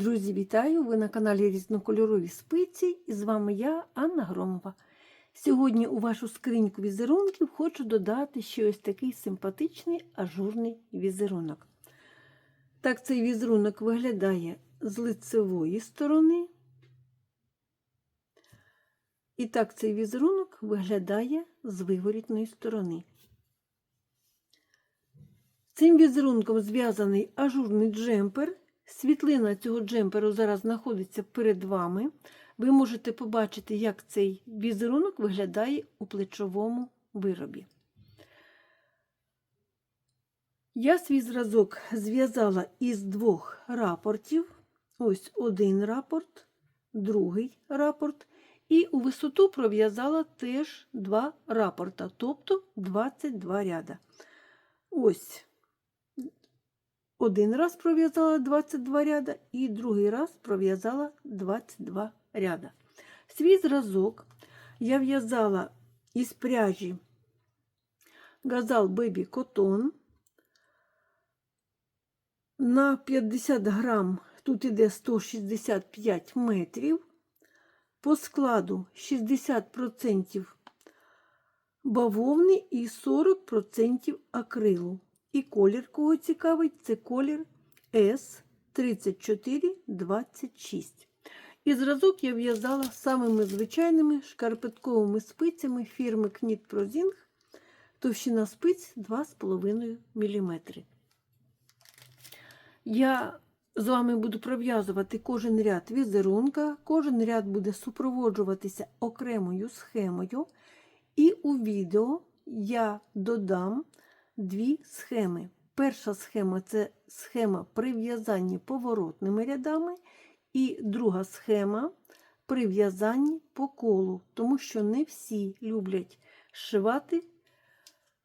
Друзі, вітаю! Ви на каналі Різнокольорові спиці і з вами я, Анна Громова. Сьогодні у вашу скриньку візерунків хочу додати ще ось такий симпатичний ажурний візерунок. Так цей візерунок виглядає з лицевої сторони. І так цей візерунок виглядає з виворітної сторони. Цим візерунком зв'язаний ажурний джемпер. Світлина цього джемперу зараз знаходиться перед вами. Ви можете побачити, як цей візерунок виглядає у плечовому виробі. Я свій зразок зв'язала із двох рапортів. Ось один рапорт, другий рапорт. І у висоту пров'язала теж два рапорта, тобто 22 ряда. Ось один раз пров'язала 22 ряда і другий раз пров'язала 22 ряда. Свій зразок я в'язала із пряжі Газал Baby Cotton. На 50 грам тут іде 165 метрів. По складу 60% бавовни і 40% акрилу. І колір, кого цікавить, це колір S3426. І зразок я в'язала самими звичайними шкарпетковими спицями фірми Knit Prozing, товщина спиць 2,5 мм. Я з вами буду пров'язувати кожен ряд візерунка, кожен ряд буде супроводжуватися окремою схемою, і у відео я додам дві схеми. Перша схема це схема прив'язання поворотними рядами, і друга схема прив'язання по колу, тому що не всі люблять шивати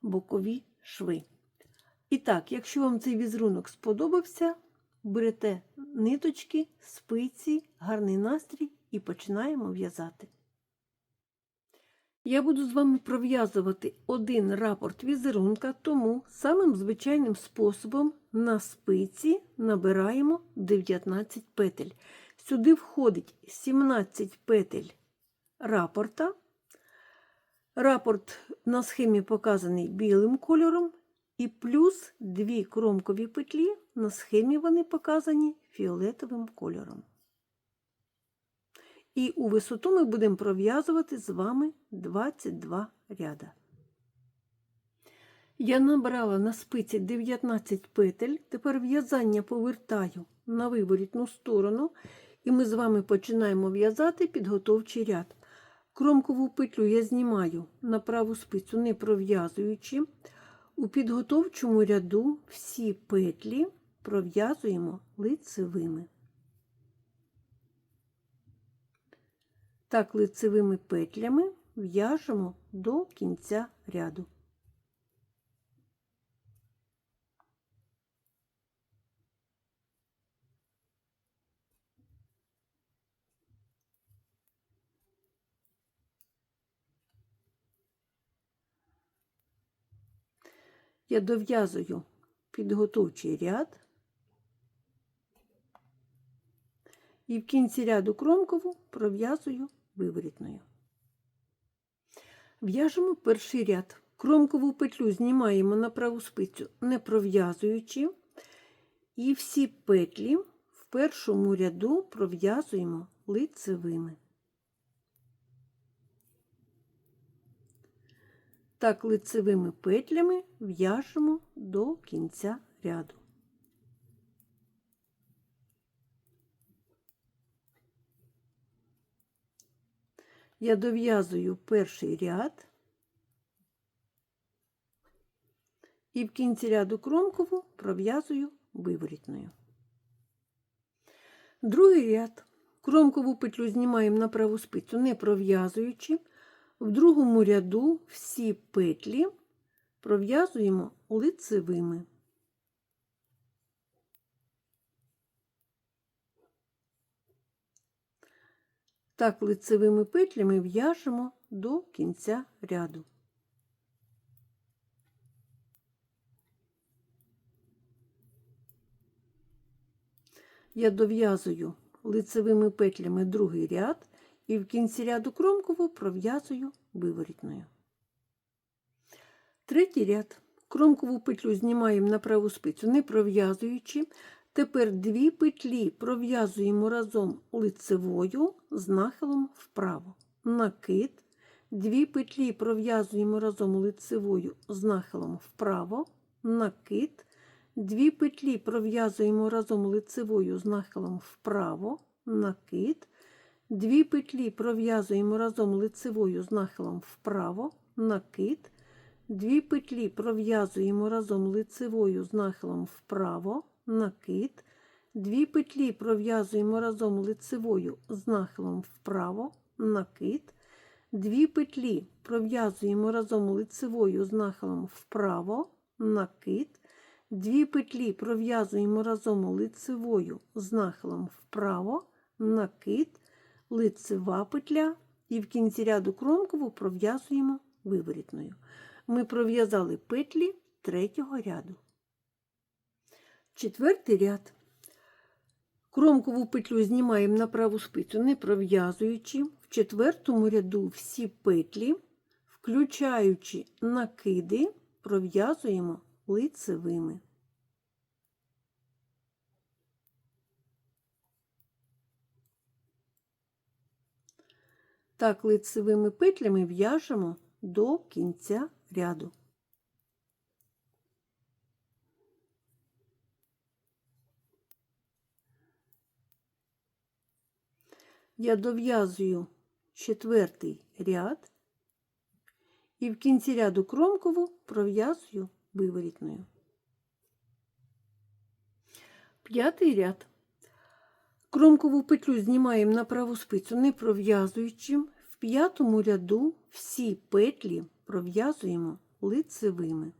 бокові шви. І так, якщо вам цей візерунок сподобався, берете ниточки, спиці, гарний настрій і починаємо в'язати. Я буду з вами пров'язувати один рапорт візерунка, тому самим звичайним способом на спиці набираємо 19 петель. Сюди входить 17 петель рапорта. Рапорт на схемі показаний білим кольором, і плюс дві кромкові петлі на схемі вони показані фіолетовим кольором. І у висоту ми будемо пров'язувати з вами 22 ряда. Я набрала на спиці 19 петель, тепер в'язання повертаю на виворітну сторону, і ми з вами починаємо в'язати підготовчий ряд. Кромкову петлю я знімаю на праву спицю, не пров'язуючи. У підготовчому ряду всі петлі пров'язуємо лицевими. Так лицевими петлями в'яжемо до кінця ряду. Я дов'язую підготовчий ряд і в кінці ряду кромкову пров'язую виворітною. В'яжемо перший ряд. Кромкову петлю знімаємо на праву спицю, не пров'язуючи, і всі петлі в першому ряду пров'язуємо лицевими. Так лицевими петлями в'яжемо до кінця ряду. Я дов'язую перший ряд і в кінці ряду кромкову пров'язую виворітною. Другий ряд. Кромкову петлю знімаємо на праву спицю, не пров'язуючи. В другому ряду всі петлі пров'язуємо лицевими. Так лицевими петлями в'яжемо до кінця ряду. Я дов'язую лицевими петлями другий ряд і в кінці ряду кромкову пров'язую виворітною. Третій ряд. Кромкову петлю знімаємо на праву спицю, не пров'язуючи. Тепер дві петлі пров'язуємо разом лицевою з нахилом вправо. Накид. Дві петлі пров'язуємо разом лицевою з нахилом вправо. Накид. Дві петлі пров'язуємо разом лицевою з нахилом вправо. Накид. Дві петлі пров'язуємо разом лицевою з нахилом вправо. Накид. Дві петлі пров'язуємо разом лицевою з нахилом вправо, накид. Дві петлі пров'язуємо разом лицевою з нахилом вправо, накид. Дві петлі пров'язуємо разом лицевою з нахилом вправо, накид. Дві петлі пров'язуємо разом лицевою з нахилом вправо, накид, лицева петля і в кінці ряду кромкову пров'язуємо виворітною ми пров'язали петлі третього ряду. Четвертий ряд. Кромкову петлю знімаємо на праву спицю, не пров'язуючи. В четвертому ряду всі петлі, включаючи накиди, пров'язуємо лицевими. Так, лицевими петлями в'яжемо до кінця ряду. Я дов'язую четвертий ряд і в кінці ряду кромкову пров'язую виворітною. П'ятий ряд. Кромкову петлю знімаємо на праву спицю, не пров'язуючи. В п'ятому ряду всі петлі пров'язуємо лицевими.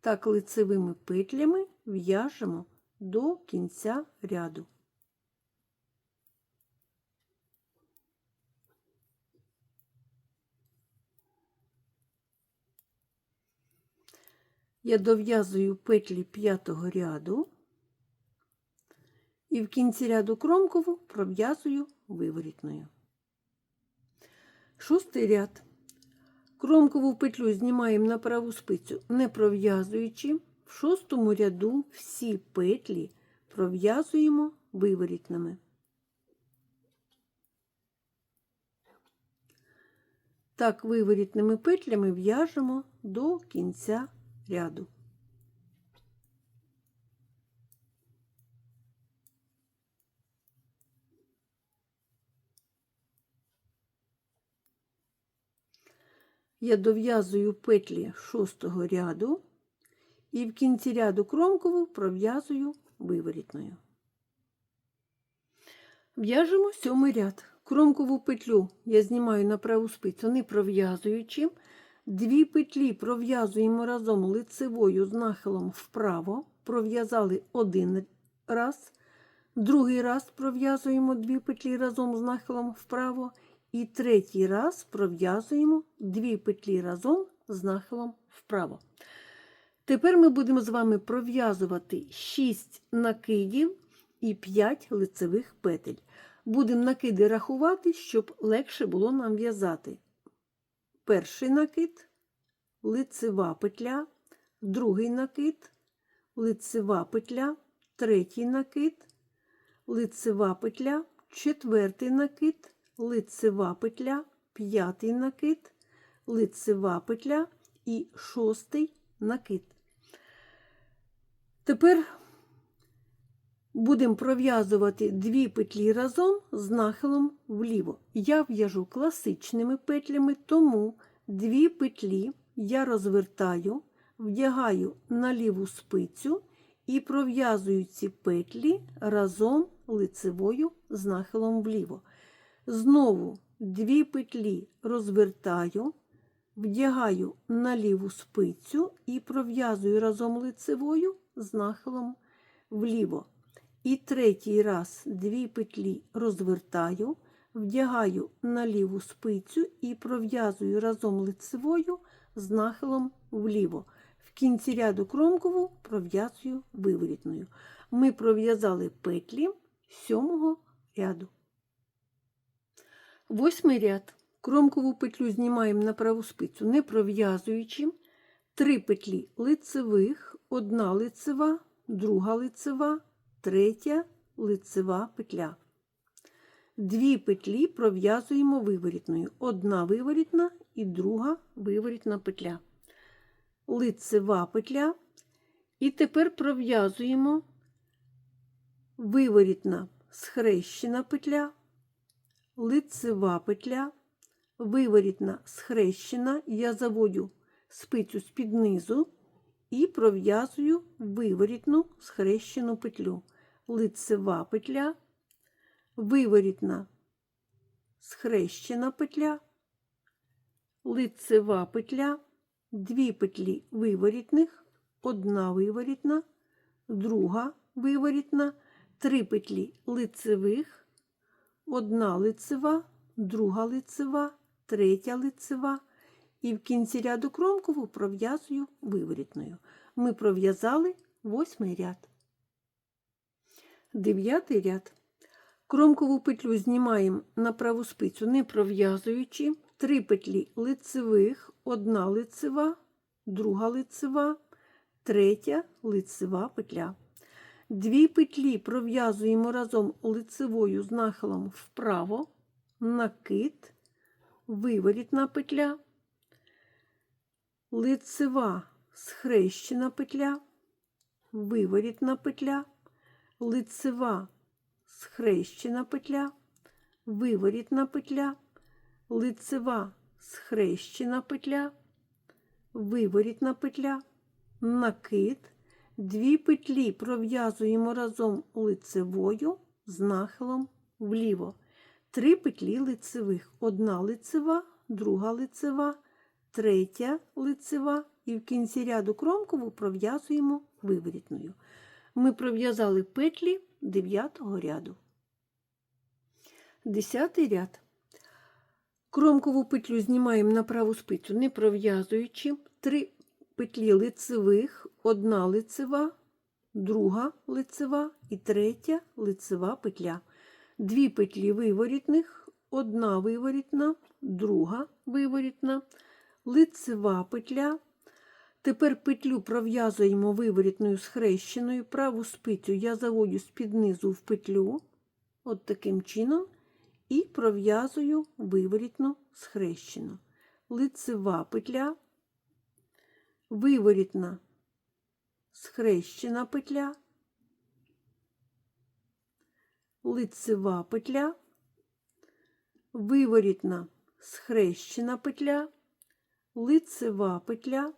Так лицевими петлями в'яжемо до кінця ряду. Я дов'язую петлі п'ятого ряду і в кінці ряду кромкову пров'язую виворітною. Шостий ряд. Кромкову петлю знімаємо на праву спицю, не пров'язуючи. В шостому ряду всі петлі пров'язуємо виворітними. Так, виворітними петлями в'яжемо до кінця ряду. Я дов'язую петлі шостого ряду і в кінці ряду кромкову пров'язую виворітною. В'яжемо сьомий ряд. Кромкову петлю я знімаю на праву спицю, не пров'язуючи. Дві петлі пров'язуємо разом лицевою з нахилом вправо, пров'язали один раз, другий раз пров'язуємо дві петлі разом з нахилом вправо, і третій раз пров'язуємо дві петлі разом з нахилом вправо. Тепер ми будемо з вами пров'язувати 6 накидів і 5 лицевих петель. Будемо накиди рахувати, щоб легше було нам в'язати. Перший накид, лицева петля, другий накид, лицева петля, третій накид, лицева петля, четвертий накид, лицева петля, п'ятий накид, лицева петля і шостий накид. Тепер будемо пров'язувати дві петлі разом з нахилом вліво. Я в'яжу класичними петлями, тому дві петлі я розвертаю, вдягаю на ліву спицю і пров'язую ці петлі разом лицевою з нахилом вліво. Знову дві петлі розвертаю, вдягаю на ліву спицю і пров'язую разом лицевою з нахилом вліво. І третій раз дві петлі розвертаю, вдягаю на ліву спицю і пров'язую разом лицевою з нахилом вліво. В кінці ряду кромкову пров'язую виворітною. Ми пров'язали петлі сьомого ряду. Восьмий ряд. Кромкову петлю знімаємо на праву спицю, не пров'язуючи. Три петлі лицевих, одна лицева, друга лицева, третя лицева петля. Дві петлі пров'язуємо виворітною. Одна виворітна і друга виворітна петля. Лицева петля. І тепер пров'язуємо виворітна схрещена петля, лицева петля, виворітна схрещена. Я заводю спицю з-під низу і пров'язую виворітну схрещену петлю. Лицева петля, виворітна схрещена петля, лицева петля, дві петлі виворітних, одна виворітна, друга виворітна, три петлі лицевих, одна лицева, друга лицева, третя лицева. І в кінці ряду кромкову пров'язую виворітною. Ми пров'язали восьмий ряд. Дев'ятий ряд. Кромкову петлю знімаємо на праву спицю, не пров'язуючи. Три петлі лицевих, одна лицева, друга лицева, третя лицева петля. Дві петлі пров'язуємо разом лицевою з нахилом вправо, накид, виворітна петля, лицева схрещена петля, виворітна петля, лицева схрещена петля, виворітна петля, лицева схрещена петля, виворітна петля, накид. Дві петлі пров'язуємо разом лицевою з нахилом вліво. Три петлі лицевих. Одна лицева, друга лицева, третя лицева і в кінці ряду кромкову пров'язуємо виворітною. Ми пров'язали петлі 9 ряду. Десятий ряд. Кромкову петлю знімаємо на праву спицю, не пров'язуючи. Три петлі лицевих, одна лицева, друга лицева і третя лицева петля. Дві петлі виворітних, одна виворітна, друга виворітна, лицева петля. Тепер петлю пров'язуємо виворітною схрещеною. Праву спицю я заводю з-під низу в петлю, от таким чином, і пров'язую виворітну схрещену. Лицева петля, виворітна схрещена петля, лицева петля, виворітна схрещена петля, лицева петля,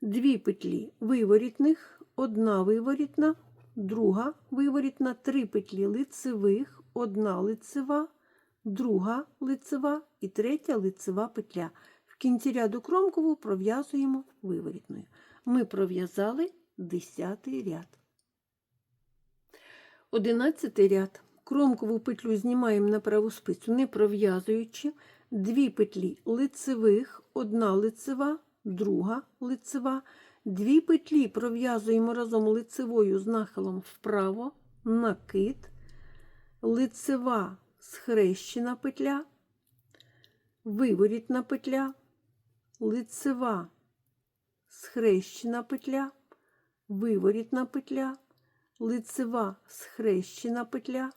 дві петлі виворітних, одна виворітна, друга виворітна, три петлі лицевих, одна лицева, друга лицева і третя лицева петля. В кінці ряду кромкову пров'язуємо виворітною. Ми пров'язали 10 ряд. 11 ряд. Кромкову петлю знімаємо на праву спицю, не пров'язуючи. Дві петлі лицевих, одна лицева, друга лицева. Дві петлі пров'язуємо разом лицевою з нахилом вправо, накид, лицева схрещена петля, виворітна петля, лицева схрещена петля, виворітна петля, лицева схрещена петля,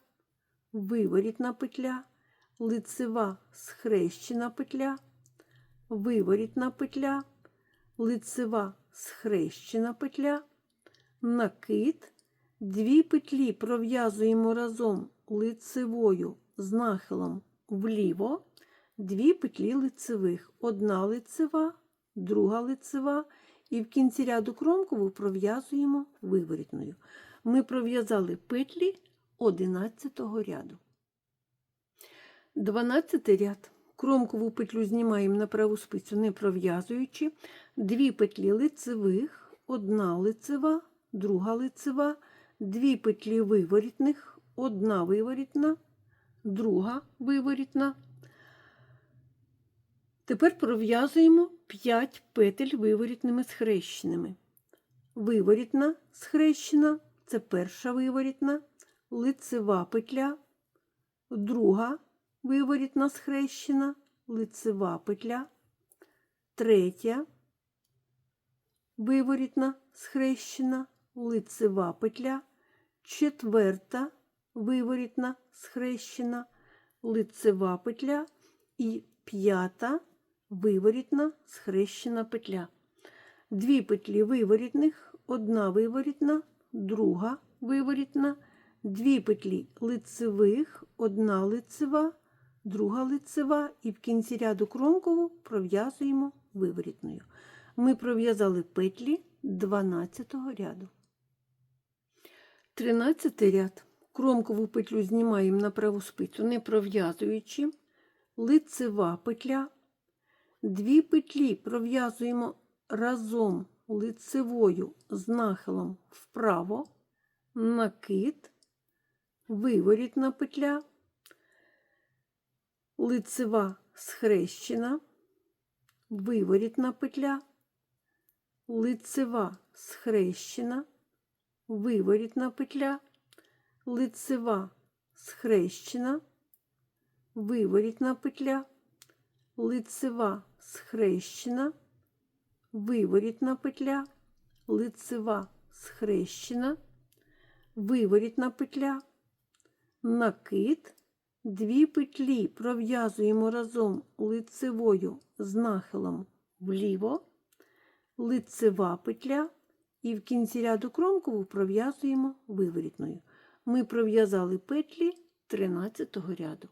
виворітна петля, лицева схрещена петля, виворітна петля, лицева схрещена петля, накид, дві петлі пров'язуємо разом лицевою з нахилом вліво, дві петлі лицевих, одна лицева, друга лицева, і в кінці ряду кромкову пров'язуємо виворітною. Ми пров'язали петлі 11 ряду. 12 ряд. Кромкову петлю знімаємо на праву спицю, не пров'язуючи. Дві петлі лицевих, одна лицева, друга лицева, дві петлі виворітних, одна виворітна, друга виворітна, Тепер пров'язуємо 5 петель виворітними схрещеними. Виворітна схрещена це перша виворітна, лицева петля, друга виворітна схрещена, лицева петля, третя виворітна схрещена, лицева петля, четверта виворітна схрещена, лицева петля. І п'ята виворітна схрещена петля. Дві петлі виворітних, одна виворітна, друга виворітна, дві петлі лицевих, одна лицева, друга лицева і в кінці ряду кромкову пров'язуємо виворітною. Ми пров'язали петлі 12 ряду. 13 ряд. Кромкову петлю знімаємо на праву спицю, не пров'язуючи, лицева петля. Дві петлі пров'язуємо разом лицевою з нахилом вправо, накид, виворітна петля, лицева схрещена, виворітна петля, лицева схрещена, виворітна петля, лицева схрещена, виворітна петля, лицева схрещена, виворітна петля, лицева схрещена, виворітна петля, накид, дві петлі пров'язуємо разом лицевою з нахилом вліво, лицева петля і в кінці ряду кромкову пров'язуємо виворітною. Ми пров'язали петлі 13 ряду.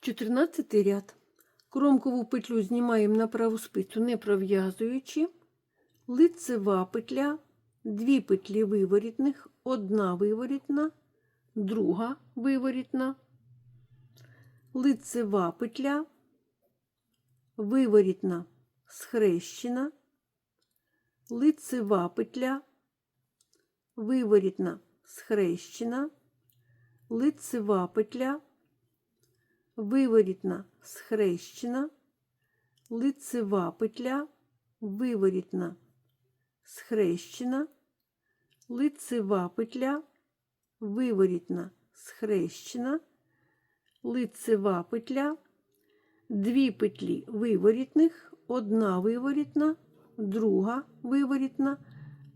14 ряд. Кромкову петлю знімаємо на праву спицю, не пров'язуючи, лицева петля, дві петлі виворітних, одна виворітна, друга виворітна, лицева петля, виворітна схрещена, лицева петля, виворітна схрещена, лицева петля, виворітна схрещена, лицева петля, виворітна схрещена, лицева петля, виворітна схрещена, лицева петля, дві петлі виворітних, одна виворітна, друга виворітна,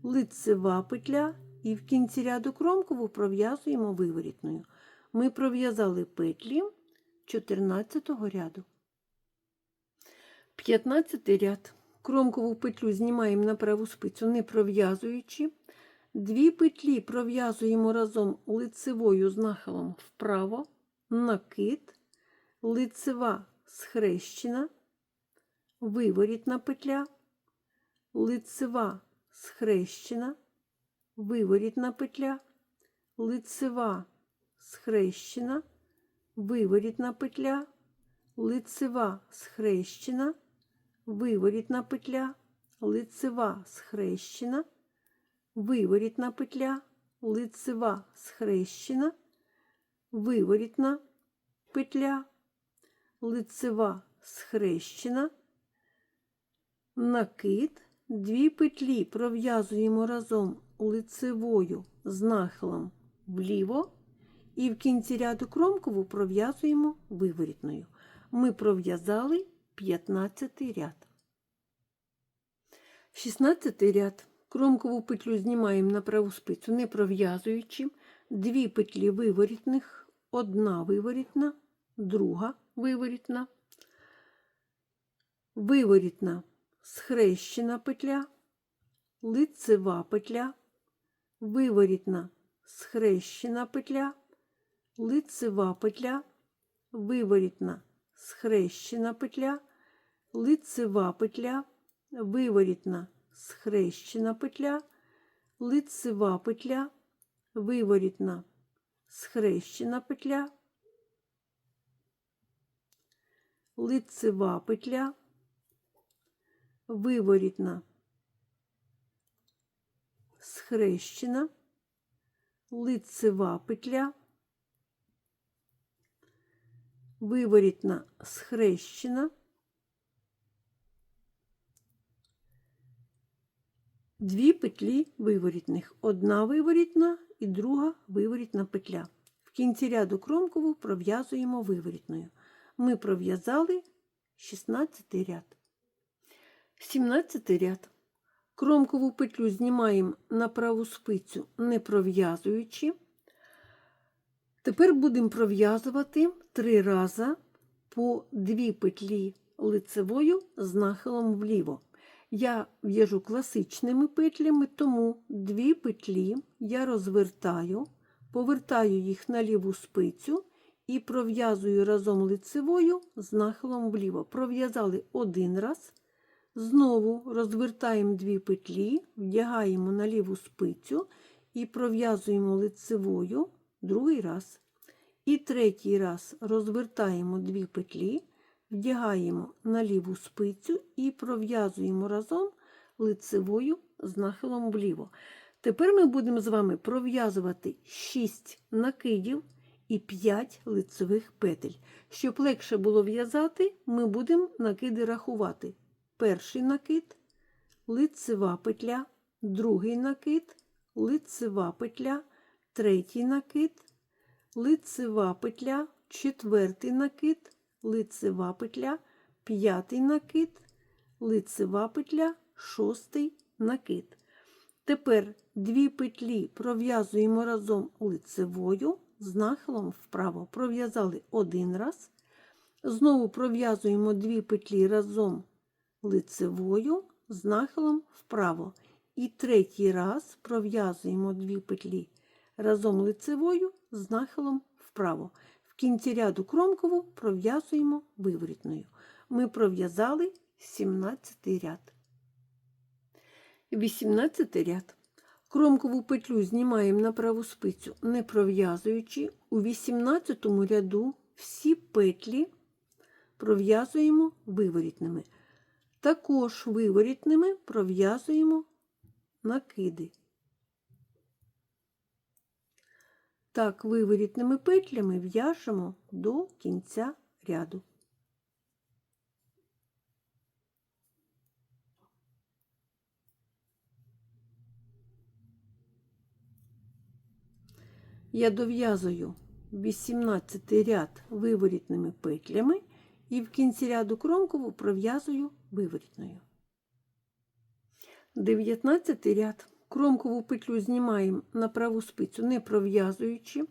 лицева петля і в кінці ряду кромкову пров'язуємо виворітною. Ми пров'язали петлі 14 ряду. 15 ряд. Кромкову петлю знімаємо на праву спицю, не пров'язуючи. Дві петлі пров'язуємо разом лицевою з нахилом вправо, накид, лицева схрещена, виворітна петля, лицева схрещена, виворітна петля, лицева схрещена, виворітна петля, лицева схрещена, виворітна петля, лицева схрещена, виворітна петля, лицева схрещена, виворітна петля, лицева схрещена, накид, дві петлі пров'язуємо разом лицевою з нахилом вліво і в кінці ряду кромкову пров'язуємо виворітною. Ми пров'язали 15 ряд. 16 ряд. Кромкову петлю знімаємо на праву спицю, не пров'язуючи. Дві петлі виворітних, одна виворітна, друга виворітна, виворітна схрещена петля, лицева петля, виворітна схрещена петля, лицева петля, виворітна схрещена петля, лицева петля, виворітна схрещена петля, лицева петля, виворітна схрещена петля, лицева петля, виворітна схрещена, лицева петля, виворітна схрещена, дві петлі виворітних. Одна виворітна і друга виворітна петля. В кінці ряду кромкову пров'язуємо виворітною. Ми пров'язали 16 ряд. 17 ряд. Кромкову петлю знімаємо на праву спицю, не пров'язуючи. Тепер будемо пров'язувати три рази по дві петлі лицевою з нахилом вліво. Я в'яжу класичними петлями, тому дві петлі я розвертаю, повертаю їх на ліву спицю і пров'язую разом лицевою з нахилом вліво. Пров'язали один раз. Знову розвертаємо дві петлі, вдягаємо на ліву спицю і пров'язуємо лицевою другий раз. І третій раз розвертаємо дві петлі, вдягаємо на ліву спицю і пров'язуємо разом лицевою з нахилом вліво. Тепер ми будемо з вами пров'язувати 6 накидів і 5 лицевих петель. Щоб легше було в'язати, ми будемо накиди рахувати. Перший накид, лицева петля, другий накид, лицева петля, третій накид, лицева петля, четвертий накид, лицева петля, п'ятий накид, лицева петля, шостий накид. Тепер дві петлі пров'язуємо разом лицевою з нахилом вправо. Пров'язали один раз. Знову пров'язуємо дві петлі разом лицевою з нахилом вправо. І третій раз пров'язуємо дві петлі разом лицевою з нахилом вправо. Кінці ряду кромкову пров'язуємо виворітною. Ми пров'язали 17 ряд. 18 ряд. Кромкову петлю знімаємо на праву спицю, не пров'язуючи. У 18 ряду всі петлі пров'язуємо виворітними. Також виворітними пров'язуємо накиди. Так, виворітними петлями в'яжемо до кінця ряду. Я дов'язую 18 ряд виворітними петлями і в кінці ряду кромкову пров'язую виворітною. 19 ряд. Кромкову петлю знімаємо на праву спицю, не пров'язуючи.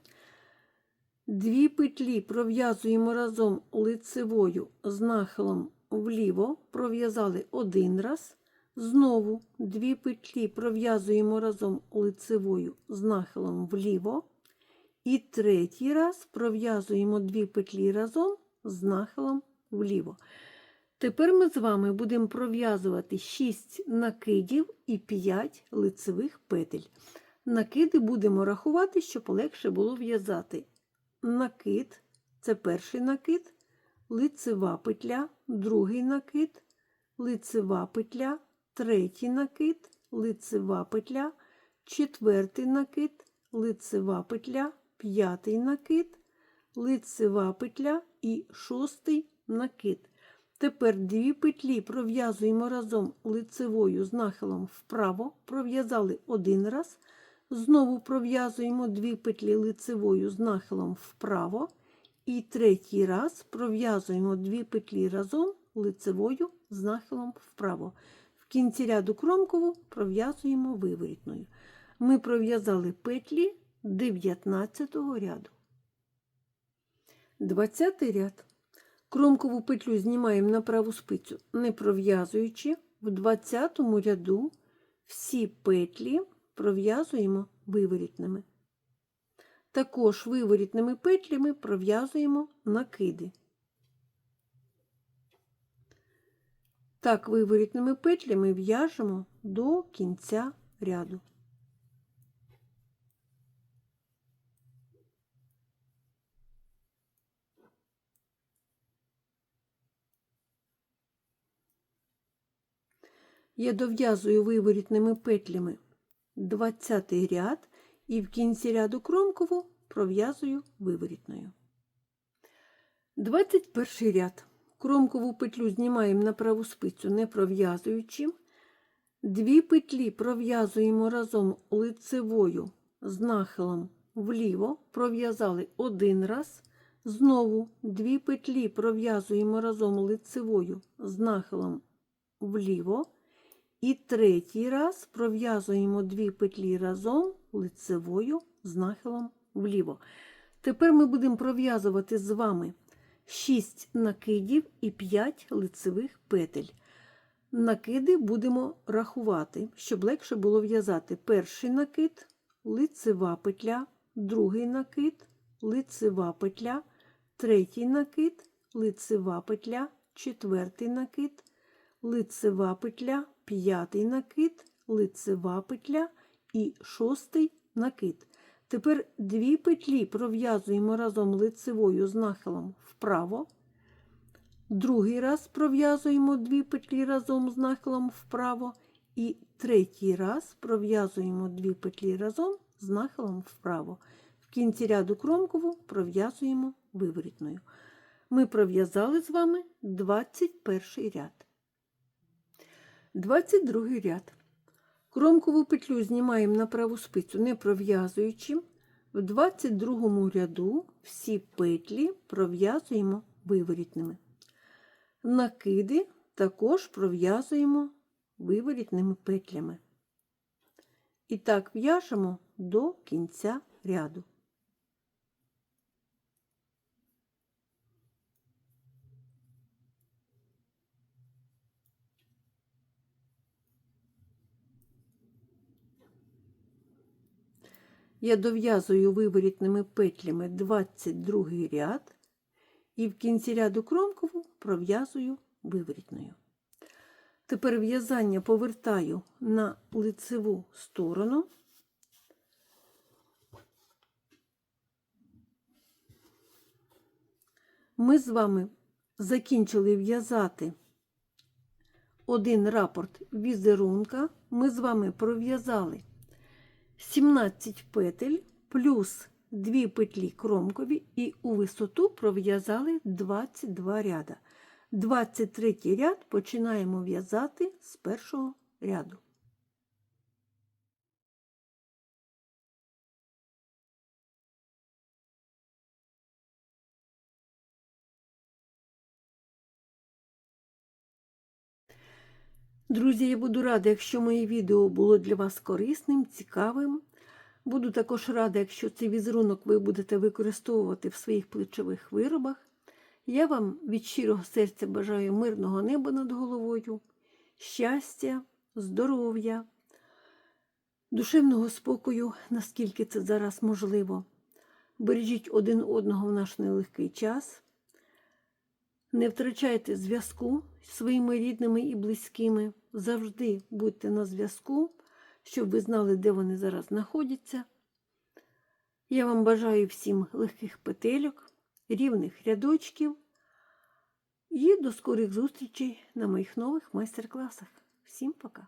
Дві петлі пров'язуємо разом лицевою з нахилом вліво, пров'язали один раз. Знову дві петлі пров'язуємо разом лицевою з нахилом вліво. І третій раз пров'язуємо дві петлі разом з нахилом вліво. Тепер ми з вами будемо пров'язувати 6 накидів і 5 лицевих петель. Накиди будемо рахувати, щоб легше було в'язати. Накид це перший накид, лицева петля, другий накид, лицева петля, третій накид, лицева петля, четвертий накид, лицева петля, п'ятий накид, лицева петля і шостий накид. Тепер дві петлі пров'язуємо разом лицевою з нахилом вправо, пров'язали один раз. Знову пров'язуємо дві петлі лицевою з нахилом вправо. І третій раз пров'язуємо дві петлі разом лицевою з нахилом вправо. В кінці ряду кромкову пров'язуємо виворітною. Ми пров'язали петлі 19 ряду. 20 ряд. Кромкову петлю знімаємо на праву спицю, не пров'язуючи. В 20 ряду всі петлі пров'язуємо виворітними. Також виворітними петлями пров'язуємо накиди. Так, виворітними петлями в'яжемо до кінця ряду. Я дов'язую виворітними петлями 20 ряд і в кінці ряду кромкову пров'язую виворітною. 21 ряд. Кромкову петлю знімаємо на праву спицю, не пров'язуючи. Дві петлі пров'язуємо разом лицевою з нахилом вліво, пров'язали один раз. Знову дві петлі пров'язуємо разом лицевою з нахилом вліво. І третій раз пров'язуємо дві петлі разом лицевою з нахилом вліво. Тепер ми будемо пров'язувати з вами 6 накидів і 5 лицевих петель. Накиди будемо рахувати, щоб легше було в'язати. Перший накид, лицева петля, другий накид, лицева петля, третій накид, лицева петля, четвертий накид, лицева петля, п'ятий накид, лицева петля і шостий накид. Тепер дві петлі пров'язуємо разом лицевою з нахилом вправо. Другий раз пров'язуємо дві петлі разом з нахилом вправо. І третій раз пров'язуємо дві петлі разом з нахилом вправо. В кінці ряду кромкову пров'язуємо виворітною. Ми пров'язали з вами 21 ряд. 22 ряд. Кромкову петлю знімаємо на праву спицю, не пров'язуючи. В 22 ряду всі петлі пров'язуємо виворітними. Накиди також пров'язуємо виворітними петлями. І так в'яжемо до кінця ряду. Я дов'язую виворітними петлями 22 ряд і в кінці ряду кромкову пров'язую виворітною. Тепер в'язання повертаю на лицеву сторону. Ми з вами закінчили в'язати один рапорт візерунка. Ми з вами пров'язали 17 петель плюс 2 петлі кромкові і у висоту пров'язали 22 ряда. 23 ряд починаємо в'язати з першого ряду. Друзі, я буду рада, якщо моє відео було для вас корисним, цікавим. Буду також рада, якщо цей візерунок ви будете використовувати в своїх плечових виробах. Я вам від щирого серця бажаю мирного неба над головою, щастя, здоров'я, душевного спокою, наскільки це зараз можливо. Бережіть один одного в наш нелегкий час. Не втрачайте зв'язку своїми рідними і близькими. Завжди будьте на зв'язку, щоб ви знали, де вони зараз знаходяться. Я вам бажаю всім легких петельок, рівних рядочків і до скорих зустрічей на моїх нових майстер-класах. Всім пока!